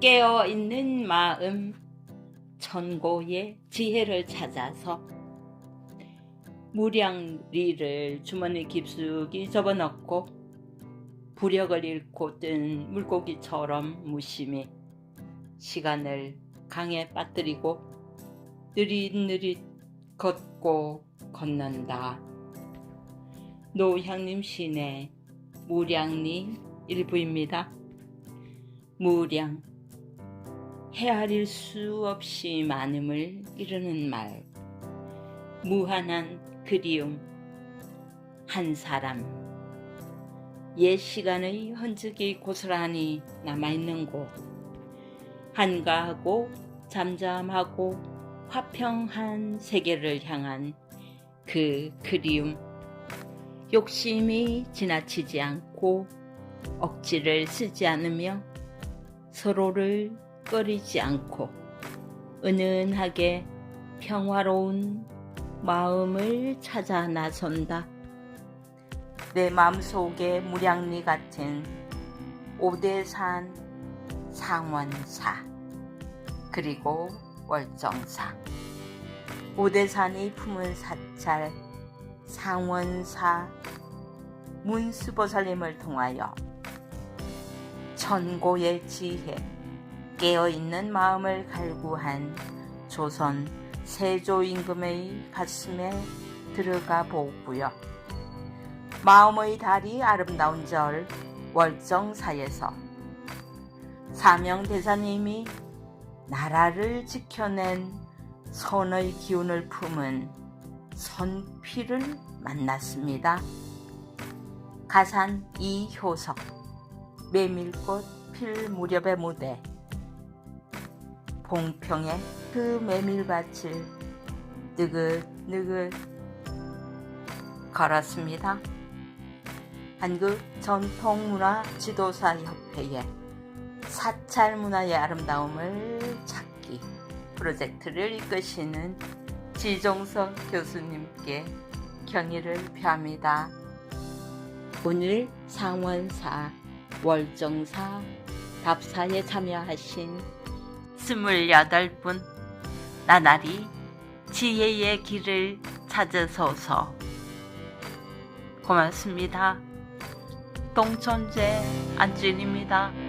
깨어 있는 마음 천고의 지혜를 찾아서 무량리를 주머니 깊숙이 접어넣고 부력을 잃고 뜬 물고기처럼 무심히 시간을 강에 빠뜨리고 느릿느릿 걷고 걷는다. 노향님 시내 무량리 일부입니다. 무량 헤아릴 수 없이 많음을 이루는 말. 무한한 그리움 한 사람. 옛 시간의 흔적이 고스란히 남아있는 곳. 한가하고 잠잠하고 화평한 세계를 향한 그 그리움. 욕심이 지나치지 않고 억지를 쓰지 않으며 서로를 꺼리지 않고 은은하게 평화로운 마음을 찾아 나선다. 내 마음속에 무량리 같은 오대산 상원사 그리고 월정사 오대산이 품은 사찰 상원사 문수보살님을 통하여 천고의 지혜 깨어있는 마음을 갈구한 조선 세조 임금의 가슴에 들어가 보고요. 마음의 달이 아름다운 절 월정사에서 사명대사님이 나라를 지켜낸 선의 기운을 품은 선피를 만났습니다. 가산 이효석 메밀꽃 필 무렵의 무대 봉평에 그 메밀밭을 느긋느긋 걸었습니다. 한국 전통문화 지도사 협회의 사찰 문화의 아름다움을 찾기 프로젝트를 이끄시는 지종석 교수님께 경의를 표합니다. 오늘 상원사, 월정사, 답사에 참여하신 28분 나날이 지혜의 길을 찾으소서 고맙습니다. 동천제 안진입니다.